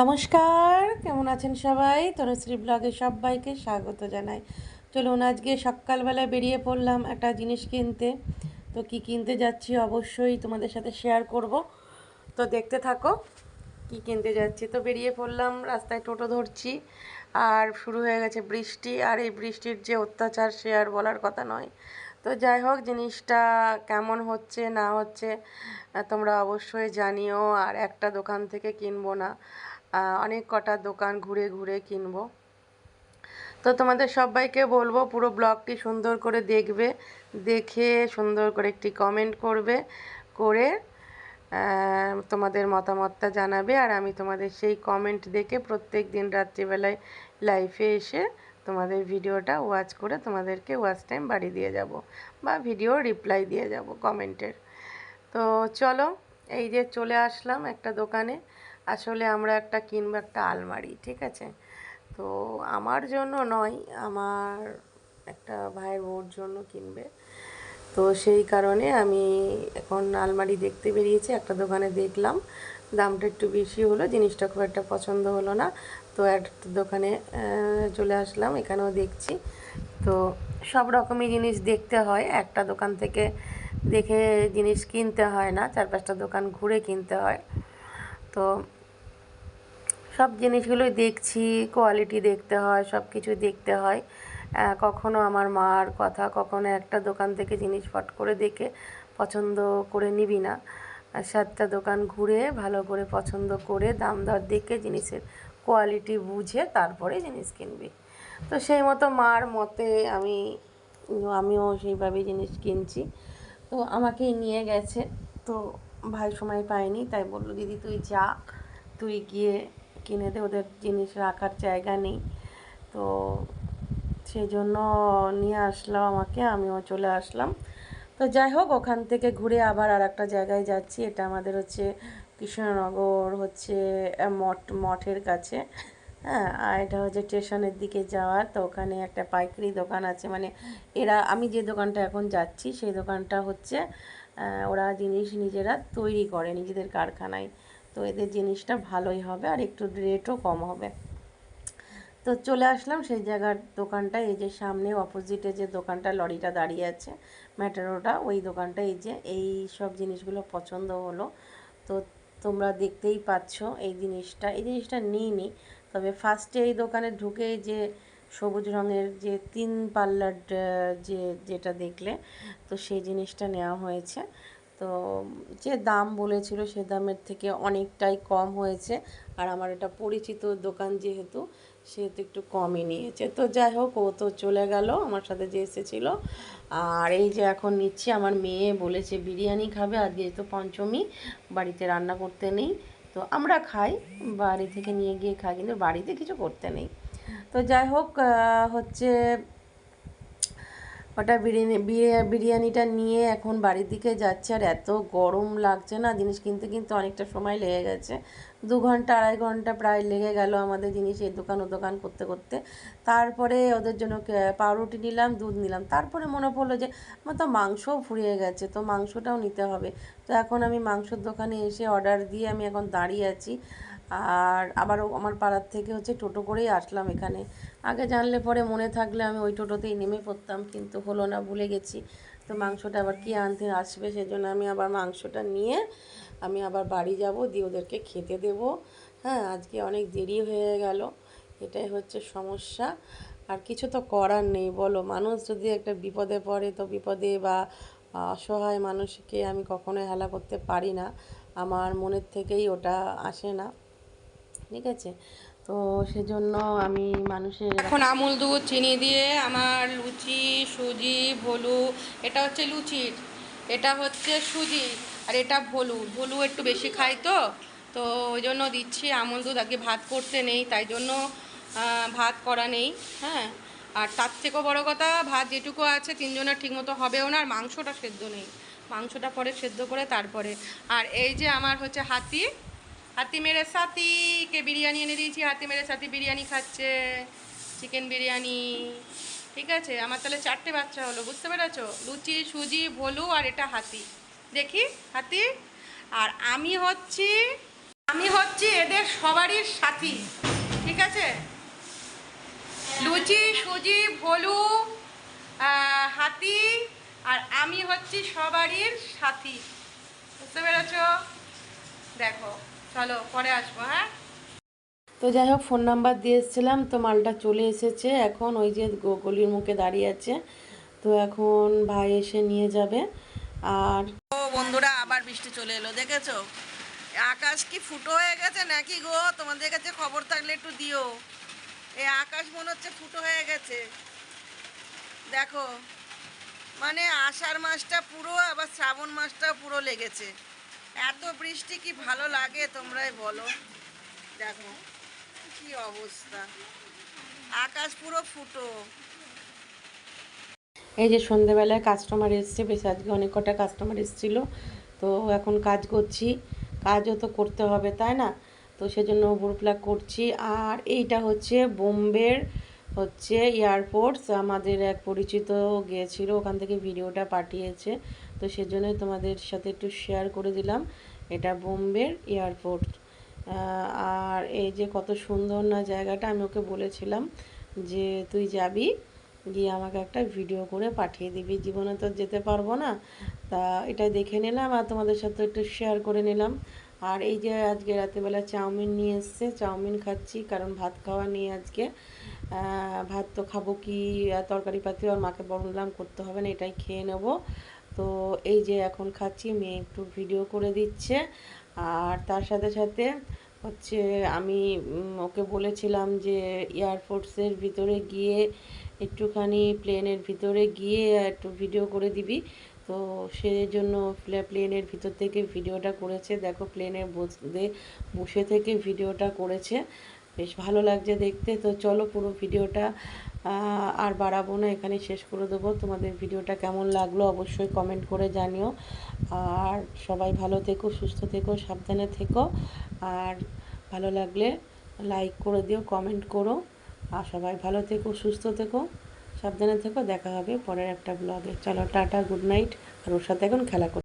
নমস্কার, কেমন আছেন সবাই? তনুশ্রী ব্লগে সবাইকে স্বাগত জানাই। চলুন আজকে সকালবেলা বেরিয়ে পড়লাম একটা জিনিস কিনতে। তো কি কিনতে যাচ্ছি অবশ্যই তোমাদের সাথে শেয়ার করব। তো দেখতে থাকো কি কিনতে যাচ্ছি। তো বেরিয়ে পড়লাম, রাস্তায় টোটো ধরছি আর শুরু হয়ে গেছে বৃষ্টি। আর এই বৃষ্টির যে অত্যাচার সে আর বলার কথা নয়। তো যাই হোক, জিনিসটা কেমন হচ্ছে, না হচ্ছে তোমরা অবশ্যই জানিও। আর একটা দোকান থেকে কিনবো না। অনেক কটা দোকান ঘুরে ঘুরে কিনবো। তো তোমাদের সবাইকে বলব, পুরো ব্লগটি সুন্দর করে দেখবে, দেখে সুন্দর করে একটি কমেন্ট করবে, করে তোমাদের মতামতটা জানাবে, আর আমি তোমাদের সেই কমেন্ট দেখে প্রত্যেক দিন রাত্রিবেলায় লাইভে এসে তোমাদের ভিডিওটা ওয়াচ করে তোমাদেরকে ওয়াচ টাইম বাড়ি দিয়ে যাব, বা ভিডিও রিপ্লাই দিয়ে যাব কমেন্টের তো চলো, এই যে চলে আসলাম একটা দোকানে। আসলে আমরা একটা কিনবো একটা আলমারি, ঠিক আছে? তো আমার জন্য নয়, আমার একটা ভাইয়ের বউর জন্য কিনবে। তো সেই কারণে আমি এখন আলমারি দেখতে বেরিয়েছি, একটা দোকানে দেখলাম। দামটা একটু বেশি হলো, জিনিসটা খুব একটা পছন্দ হলো না। তো একটা দোকানে চলে আসলাম, এখানেও দেখছি। তো সব রকমই জিনিস দেখতে হয়, একটা দোকান থেকে দেখে জিনিস কিনতে হয় না, চার পাঁচটা দোকান ঘুরে কিনতে হয়। তো সব জিনিসগুলোই দেখছি কোয়ালিটি দেখতে হয় সব কিছু দেখতে হয়। কখনো আমার মার কথা, কখনো একটা দোকান থেকে জিনিস ফট করে দেখে পছন্দ করে নিবি না। সাতটা দোকান ঘুরে ভালো করে পছন্দ করে দাম দর দেখে জিনিসের কোয়ালিটি বুঝে তারপরে জিনিস কিনবি। তো সেই মতো মার মতে আমি, আমিও সেইভাবে জিনিস কিনছি। তো আমাকেই নিয়ে গেছে। তো ভাই সময় পায়নি, তাই বলল, দিদি, তুই যা, তুই গিয়ে কিনে দে, ওদের জিনিস রাখার জায়গা নেই। তো সেই জন্য নিয়ে আসলাম আমাকে, আমিও চলে আসলাম। তো যাই হোক, ওখান থেকে ঘুরে আবার আর একটা জায়গায় যাচ্ছি। এটা আমাদের হচ্ছে কৃষ্ণনগর হচ্ছে মঠ, মঠের কাছে। হ্যাঁ আর এটা হচ্ছে স্টেশনের দিকে যাওয়ার। তো ওখানে একটা পাইকারি দোকান আছে। মানে এরা, আমি যে দোকানটা এখন যাচ্ছি, সেই দোকানটা হচ্ছে ওরা জিনিস নিজেরা তৈরি করে নিজেদের কারখানায়। তো এদের জিনিসটা ভালোই হবে আর একটু রেটও কম হবে। তো চলে আসলাম সেই জায়গার দোকানটা, এই যে সামনে অপোজিটে যে দোকানটা, লরিটা দাঁড়িয়ে আছে ম্যাটারোটা ওই দোকানটা, এই যে এই সব জিনিসগুলো পছন্দ হলো। তো তোমরা দেখতেই পাচ্ছ এই জিনিসটা এই জিনিসটা নিইনি, তবে ফার্স্টে এই দোকানে ঢুকেই যে সবুজ রঙের যে তিন পাল্লার যে যেটা দেখলে, তো সেই জিনিসটা নেওয়া হয়েছে। তো যে দাম বলেছিল সে দামের থেকে অনেকটাই কম হয়েছে। আর আমার এটা পরিচিত দোকান যেহেতু সেহেতু একটু কমই নিয়েছে। তো যাই হোক, ও তো চলে গেল, আমার সাথে যে এসেছিল। আর এই যে এখন নিচ্ছি, আমার মেয়ে বলেছে বিরিয়ানি খাবে আজকে তো পঞ্চমী, বাড়িতে রান্না করতে নেই। তো আমরা খাই, বাড়ি থেকে নিয়ে গিয়ে খাই, কিন্তু বাড়িতে কিছু করতে নেই। তো যাই হোক হচ্ছে ওটা বিরিয়ানি, বিরিয়া- বিরিয়ানিটা নিয়ে এখন বাড়ির দিকে যাচ্ছে আর এত গরম লাগছে না, জিনিস কিনতে কিনতে অনেকটা সময় লেগে গেছে। দু ঘণ্টা, আড়াই ঘণ্টা প্রায় লেগে গেল আমাদের জিনিস এই দোকান, ও দোকান করতে করতে। তারপরে ওদের জন্য পাউরুটি নিলাম, দুধ নিলাম। তারপরে মনে পড়ল যে, আমার তো মাংসও ফুরিয়ে গেছে, তো মাংসটাও নিতে হবে। তো এখন আমি মাংসর দোকানে এসে অর্ডার দিয়ে আমি এখন দাঁড়িয়ে আছি। আর আবারও আমার পাড়ার থেকে হচ্ছে টোটো করেই আসলাম এখানে। আগে জানলে পরে মনে থাকলে আমি ওই টোটোতেই নেমে পড়তাম, কিন্তু হলো না, ভুলে গেছি। তো মাংসটা আবার কি আনতে আসবে সেজন্য আমি আবার মাংসটা নিয়ে আমি আবার বাড়ি যাব, দিয়ে ওদেরকে খেতে দেব। হ্যাঁ আজকে অনেক দেরি হয়ে গেল, এটাই হচ্ছে সমস্যা। আর কিছু তো করার নেই, বলো। মানুষ যদি একটা বিপদে পড়ে, তো বিপদে বা অসহায় মানুষকে আমি কখনোই হেলা করতে পারি না। আমার মনের থেকেই ওটা আসে না। ঠিক আছে? তো সেজন্য আমি মানুষের এখন আমুল দুধ, চিনি দিয়ে আমার লুচি, সুজি, ভলু, এটা হচ্ছে লুচির, এটা হচ্ছে সুজি, আর এটা ভলু। ভলু একটু বেশি খাই তো তো ওই জন্য দিচ্ছি আমুল দুধ। আগে ভাত করতে নেই, তাই জন্য ভাত করা নেই হ্যাঁ? আর তার থেকেও বড় কথা, ভাত যেটুকু আছে তিনজনের ঠিকমতো হবেও না, আর মাংসটা সেদ্ধ নেই। মাংসটা পরে সেদ্ধ করে তারপরে। আর এই যে আমার হচ্ছে হাতি হাতি মেরে সাথীকে বিরিয়ানি এনে দিয়েছি, হাতি মেরে সাথী বিরিয়ানি খাচ্ছে চিকেন বিরিয়ানি। ঠিক আছে? আমার তাহলে চারটে বাচ্চা হলো, বুঝতে পেরেছ? লুচি, সুজি, ভলু আর এটা হাতি। দেখি, হাতি? আর আমি হচ্ছি আমি হচ্ছি এদের সবারই সাথী। ঠিক আছে? লুচি, সুজি, ভলু হাতি আর আমি হচ্ছি সবারই সাথী। বুঝতে পেরেছ? দেখো। চলো পরে আসব হ্যাঁ? তো যাই হোক ফোন নাম্বার দিয়ে এসেছিলাম তো মালটা চলে এসেছে। এখন ওই যে গ- গলির মুখে দাঁড়িয়ে আছে। তো এখন ভাই এসে নিয়ে যাবে। আর ও বন্ধুরা আবার বৃষ্টি চলে এলো দেখেছ? আকাশ কি ফুটো হয়ে গেছে নাকি গো? তোমাদের কাছে খবর থাকলে একটু দিও। এই আকাশ মনে হচ্ছে ফুটো হয়ে গেছে। দেখো মানে আষাঢ় মাসটা পুরো আবার শ্রাবণ মাসটা পুরো লেগেছে। এত বৃষ্টি কি ভালো লাগে তোমরাই বলো। দেখো, কি অবস্থা। আকাশ পুরো ফুটো। এই যে সন্ধেবেলায় কাস্টমার এসছে, বেশ আজকে অনেক কটা কাস্টমার এসেছিল। তো এখন কাজ করছি, কাজও তো করতে হবে, তাই না? তো সেজন্য প্লাগ করছি। আর এইটা হচ্ছে বোম্বের হচ্ছে এয়ারপোর্টস আমাদের এক পরিচিত গিয়েছিল, ওখান থেকে ভিডিওটা পাঠিয়েছে। তো সেজন্যই তোমাদের সাথে একটু শেয়ার করে দিলাম। এটা বোম্বের এয়ারপোর্ট। আর এই যে কত সুন্দর না জায়গাটা, আমি ওকে বলেছিলাম যে, তুই যাবি, গিয়ে আমাকে একটা ভিডিও করে পাঠিয়ে দিবি। জীবনে তো যেতে পারব না। তা এটা দেখে নিলাম আর তোমাদের সাথে একটু শেয়ার করে নিলাম। আর এই যে আজকে রাতেবেলা চাউমিন নিয়ে এসছে, চাউমিন খাচ্ছি, কারণ ভাত খাওয়া নিয়ে আজকে। ভাত তো খাব কি তরকারি পাতি আর মাকে বললাম করতে হবে না, এটাই খেয়ে নেব। তো এই যে এখন খাচ্ছি, মেয়ে একটু ভিডিও করে দিচ্ছে। আর তার সাথে সাথে হচ্ছে আমি ওকে বলেছিলাম যে এয়ারফোর্সের ভিতরে গিয়ে একটুখানি প্লেনের ভিতরে গিয়ে একটু ভিডিও করে দিবি। তো সেই জন্য প্লেনের ভিতর থেকে ভিডিওটা করেছে। দেখো প্লেনে বসে বসে থেকে ভিডিওটা করেছে। বেশ ভালো লাগছে দেখতে। তো চলো পুরো ভিডিওটা আর বাড়াবো না এখানে শেষ করে দেবো। তোমাদের ভিডিওটা কেমন লাগল অবশ্যই কমেন্ট করে জানিও। আর সবাই ভালো থেকো, সুস্থ থেকো, সাবধানে থেকো। আর ভালো লাগলে লাইক করে দিও কমেন্ট করো। আর সবাই ভালো থেকো, সুস্থ থেকো, সাবধানে থেকো। দেখা হবে পরের একটা ব্লগে চলো, টাটা গুড নাইট আর ওর সাথে এখন খেলা করো